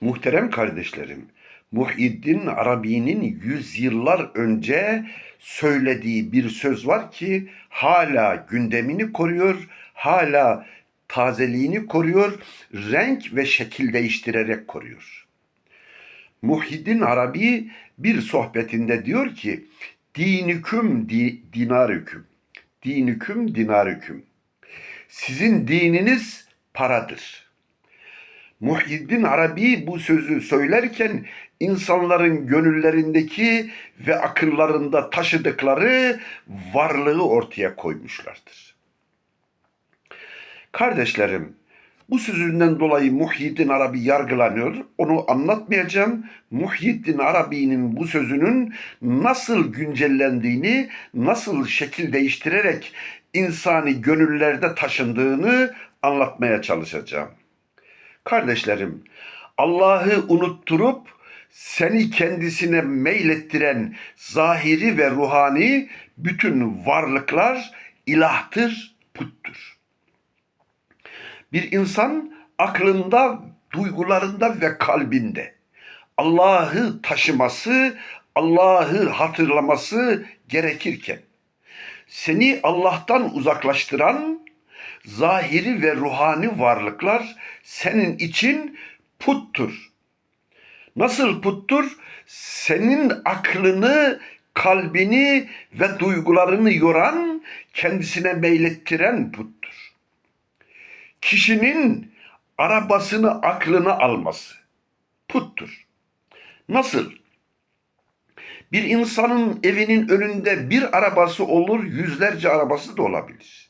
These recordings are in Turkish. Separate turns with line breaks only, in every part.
Muhterem kardeşlerim, Muhyiddin Arabi'nin yüzyıllar önce söylediği bir söz var ki hala gündemini koruyor, hala tazeliğini koruyor, renk ve şekil değiştirerek koruyor. Muhyiddin Arabi bir sohbetinde diyor ki, dinüküm di, dinarüküm, dinüküm dinarüküm. Sizin dininiz paradır.'' Muhyiddin Arabi bu sözü söylerken insanların gönüllerindeki ve akıllarında taşıdıkları varlığı ortaya koymuşlardır. Kardeşlerim, bu sözünden dolayı Muhyiddin Arabi yargılanıyor. Onu anlatmayacağım. Muhyiddin Arabi'nin bu sözünün nasıl güncellendiğini, nasıl şekil değiştirerek insani gönüllerde taşındığını anlatmaya çalışacağım. Kardeşlerim, Allah'ı unutturup seni kendisine meylettiren zahiri ve ruhani bütün varlıklar ilahtır, puttur. Bir insan aklında, duygularında ve kalbinde Allah'ı taşıması, Allah'ı hatırlaması gerekirken seni Allah'tan uzaklaştıran zahiri ve ruhani varlıklar senin için puttur. Nasıl puttur? Senin aklını, kalbini ve duygularını yoran, kendisine meylettiren puttur. Kişinin arabasını aklına alması puttur. Nasıl? Bir insanın evinin önünde bir arabası olur, yüzlerce arabası da olabilir.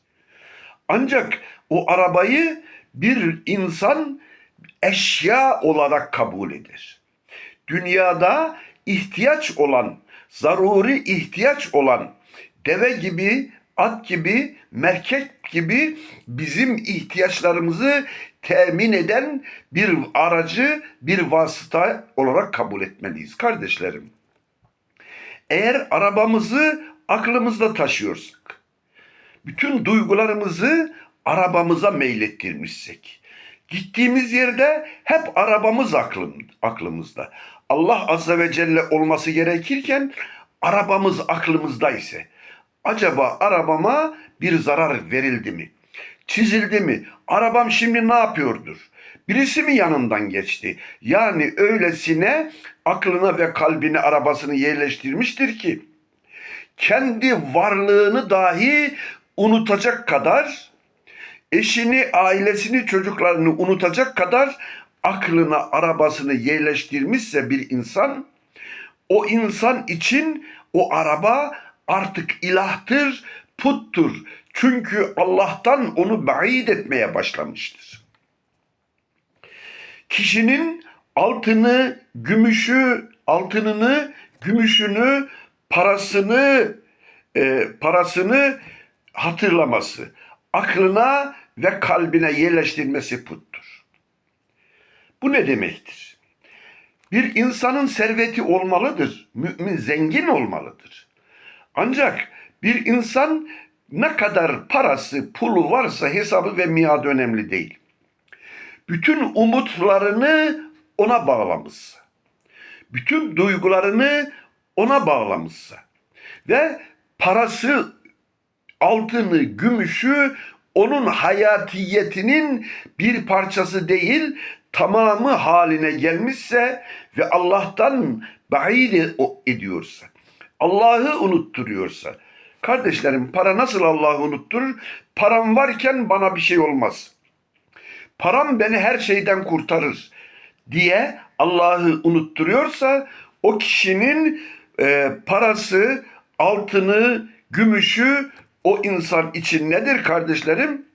Ancak o arabayı bir insan eşya olarak kabul eder. Dünyada ihtiyaç olan, zaruri ihtiyaç olan deve gibi, at gibi, merkep gibi bizim ihtiyaçlarımızı temin eden bir aracı, bir vasıta olarak kabul etmeliyiz kardeşlerim. Eğer arabamızı aklımızda taşıyorsak, bütün duygularımızı arabamıza meylettirmişsek, gittiğimiz yerde hep arabamız aklım, aklımızda. Allah Azze ve Celle olması gerekirken arabamız aklımızda ise acaba arabama bir zarar verildi mi? Çizildi mi? Arabam şimdi ne yapıyordur? Birisi mi yanından geçti? Yani öylesine aklına ve kalbine arabasını yerleştirmiştir ki kendi varlığını dahi unutacak kadar eşini, ailesini, çocuklarını unutacak kadar aklına arabasını yerleştirmişse bir insan o insan için o araba artık ilahtır, puttur. Çünkü Allah'tan onu ba'id etmeye başlamıştır. Kişinin altını, gümüşü, altınını, gümüşünü, parasını, e, parasını hatırlaması, aklına ve kalbine yerleştirmesi puttur. Bu ne demektir? Bir insanın serveti olmalıdır. Mümin zengin olmalıdır. Ancak bir insan ne kadar parası, pulu varsa hesabı ve miadı önemli değil. Bütün umutlarını ona bağlamışsa, bütün duygularını ona bağlamışsa ve parası, altını, gümüşü onun hayatiyetinin bir parçası değil, tamamı haline gelmişse ve Allah'tan ba'id ediyorsa, Allah'ı unutturuyorsa, kardeşlerim para nasıl Allah'ı unutturur? Param varken bana bir şey olmaz. Param beni her şeyden kurtarır diye Allah'ı unutturuyorsa o kişinin e, parası, altını, gümüşü o insan için nedir kardeşlerim?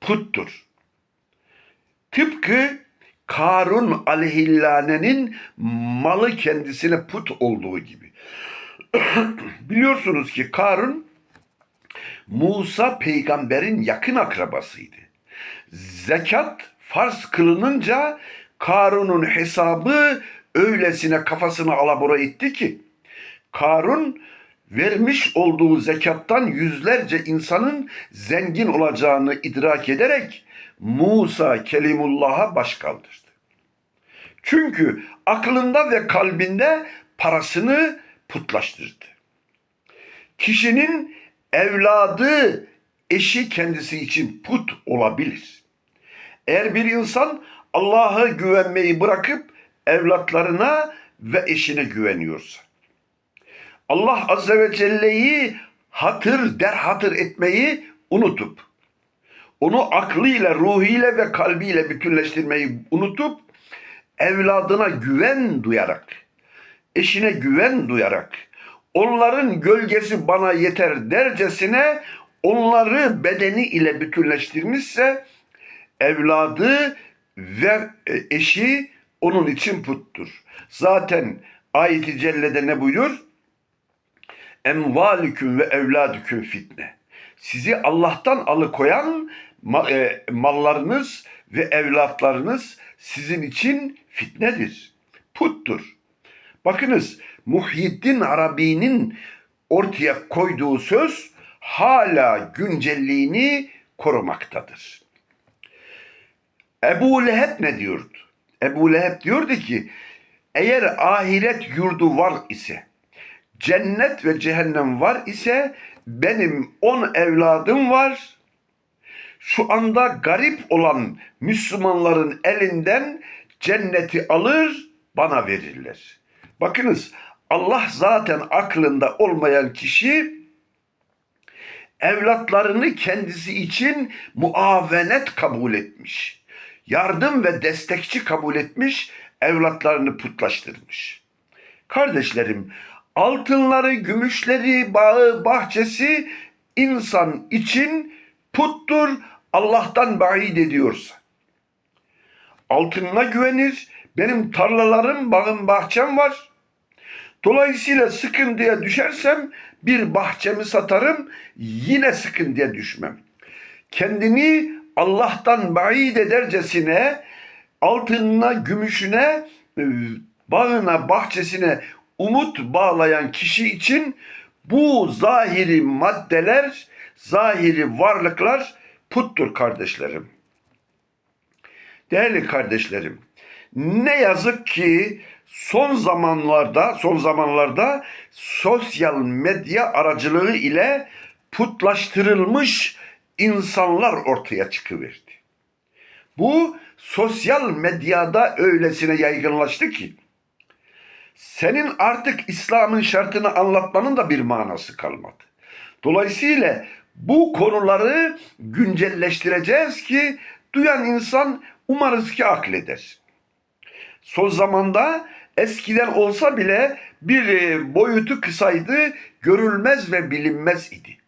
Puttur. Tıpkı Karun aleyhillanenin malı kendisine put olduğu gibi. Biliyorsunuz ki Karun Musa peygamberin yakın akrabasıydı. Zekat farz kılınınca Karun'un hesabı öylesine kafasını alabora etti ki Karun vermiş olduğu zekattan yüzlerce insanın zengin olacağını idrak ederek Musa Kelimullah'a baş kaldırdı. Çünkü aklında ve kalbinde parasını putlaştırdı. Kişinin evladı, eşi kendisi için put olabilir. Eğer bir insan Allah'a güvenmeyi bırakıp evlatlarına ve eşine güveniyorsa, Allah Azze ve Celle'yi hatır der hatır etmeyi unutup, onu aklıyla, ruhuyla ve kalbiyle bütünleştirmeyi unutup, evladına güven duyarak, eşine güven duyarak, onların gölgesi bana yeter dercesine onları bedeni ile bütünleştirmişse, evladı ve e, eşi onun için puttur. Zaten ayeti cellede ne buyuruyor? Emvalüküm ve evladüküm fitne. Sizi Allah'tan alıkoyan e, mallarınız ve evlatlarınız sizin için fitnedir. Puttur. Bakınız Muhyiddin Arabi'nin ortaya koyduğu söz hala güncelliğini korumaktadır. Ebu Leheb ne diyordu? Ebu Leheb diyordu ki eğer ahiret yurdu var ise cennet ve cehennem var ise benim on evladım var. Şu anda garip olan Müslümanların elinden cenneti alır bana verirler. Bakınız Allah zaten aklında olmayan kişi evlatlarını kendisi için muavenet kabul etmiş. Yardım ve destekçi kabul etmiş, evlatlarını putlaştırmış. Kardeşlerim, altınları, gümüşleri, bağı, bahçesi insan için puttur Allah'tan baid ediyorsa. Altınına güvenir, benim tarlalarım, bağım, bahçem var. Dolayısıyla sıkıntıya düşersem bir bahçemi satarım, yine sıkıntıya düşmem. Kendini Allah'tan baid edercesine altınına, gümüşüne, e, bağına, bahçesine umut bağlayan kişi için bu zahiri maddeler, zahiri varlıklar puttur kardeşlerim. Değerli kardeşlerim, ne yazık ki son zamanlarda, son zamanlarda sosyal medya aracılığı ile putlaştırılmış insanlar ortaya çıkıverdi. Bu sosyal medyada öylesine yaygınlaştı ki senin artık İslam'ın şartını anlatmanın da bir manası kalmadı. Dolayısıyla bu konuları güncelleştireceğiz ki duyan insan umarız ki akleder. Son zamanda eskiden olsa bile bir e, boyutu kısaydı, görülmez ve bilinmez idi.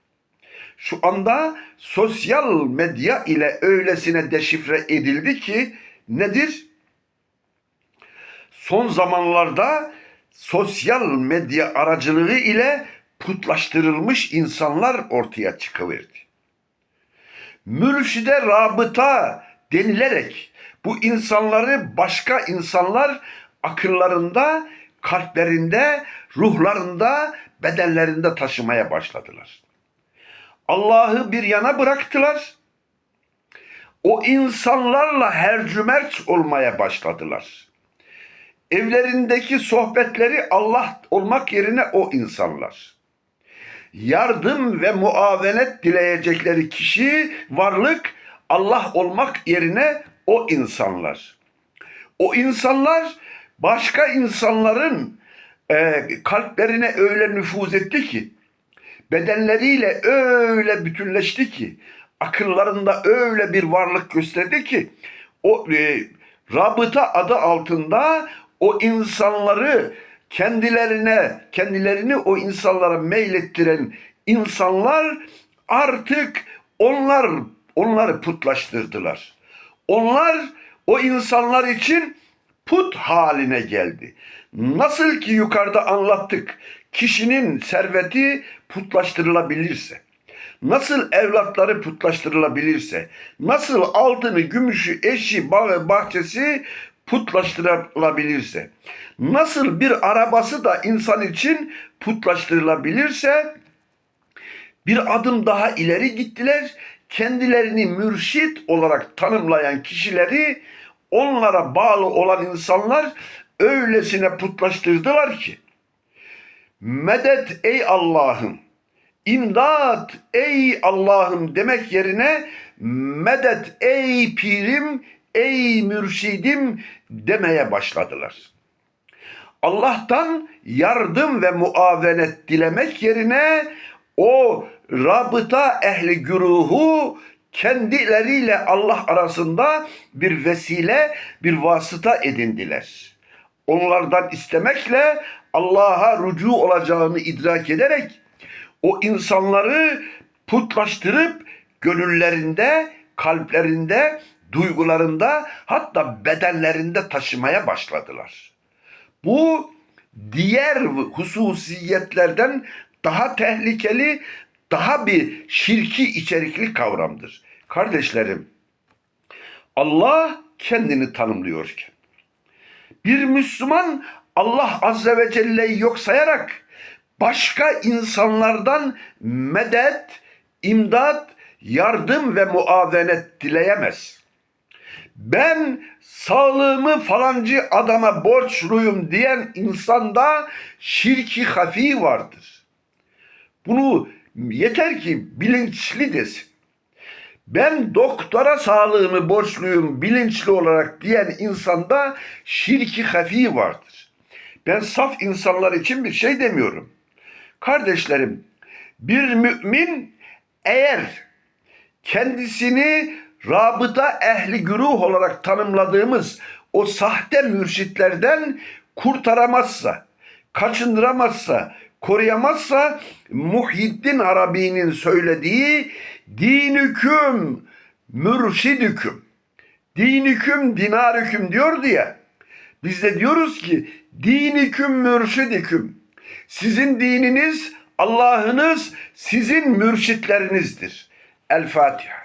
Şu anda sosyal medya ile öylesine deşifre edildi ki nedir? Son zamanlarda sosyal medya aracılığı ile putlaştırılmış insanlar ortaya çıkıverdi. Mürşide rabıta denilerek bu insanları başka insanlar akıllarında, kalplerinde, ruhlarında, bedenlerinde taşımaya başladılar. Allah'ı bir yana bıraktılar. O insanlarla hercümerç olmaya başladılar. Evlerindeki sohbetleri Allah olmak yerine o insanlar. Yardım ve muavenet dileyecekleri kişi, varlık Allah olmak yerine o insanlar. O insanlar başka insanların e, kalplerine öyle nüfuz etti ki, bedenleriyle öyle bütünleşti ki, akıllarında öyle bir varlık gösterdi ki, o e, rabıta adı altında o insanları kendilerine, kendilerini o insanlara meylettiren insanlar artık onlar onları putlaştırdılar. Onlar o insanlar için put haline geldi. Nasıl ki yukarıda anlattık, kişinin serveti putlaştırılabilirse, nasıl evlatları putlaştırılabilirse, nasıl altını, gümüşü, eşi, bağı, bahçesi putlaştırılabilirse, nasıl bir arabası da insan için putlaştırılabilirse, bir adım daha ileri gittiler. Kendilerini mürşit olarak tanımlayan kişileri onlara bağlı olan insanlar öylesine putlaştırdılar ki medet ey Allah'ım İmdat ey Allah'ım demek yerine medet ey pirim ey mürşidim demeye başladılar. Allah'tan yardım ve muavenet dilemek yerine o rabıta ehli güruhu kendileriyle Allah arasında bir vesile, bir vasıta edindiler. Onlardan istemekle Allah'a rucu olacağını idrak ederek o insanları putlaştırıp gönüllerinde, kalplerinde, duygularında hatta bedenlerinde taşımaya başladılar. Bu diğer hususiyetlerden daha tehlikeli, daha bir şirki içerikli kavramdır. Kardeşlerim, Allah kendini tanımlıyorken, bir Müslüman Allah Azze ve Celle'yi yok sayarak başka insanlardan medet, imdat, yardım ve muavenet dileyemez. Ben sağlığımı falancı adama borçluyum diyen insanda şirki hafi vardır. Bunu yeter ki bilinçli desin. Ben doktora sağlığımı borçluyum bilinçli olarak diyen insanda şirki hafi vardır. Ben saf insanlar için bir şey demiyorum. Kardeşlerim, bir mümin eğer kendisini rabıta ehli güruh olarak tanımladığımız o sahte mürşitlerden kurtaramazsa, kaçındıramazsa, koruyamazsa Muhyiddin Arabi'nin söylediği dinüküm mürşidüküm dinüküm dinarüküm diyor diye biz de diyoruz ki dinüküm mürşidüküm sizin dininiz Allah'ınız sizin mürşitlerinizdir. El Fatiha.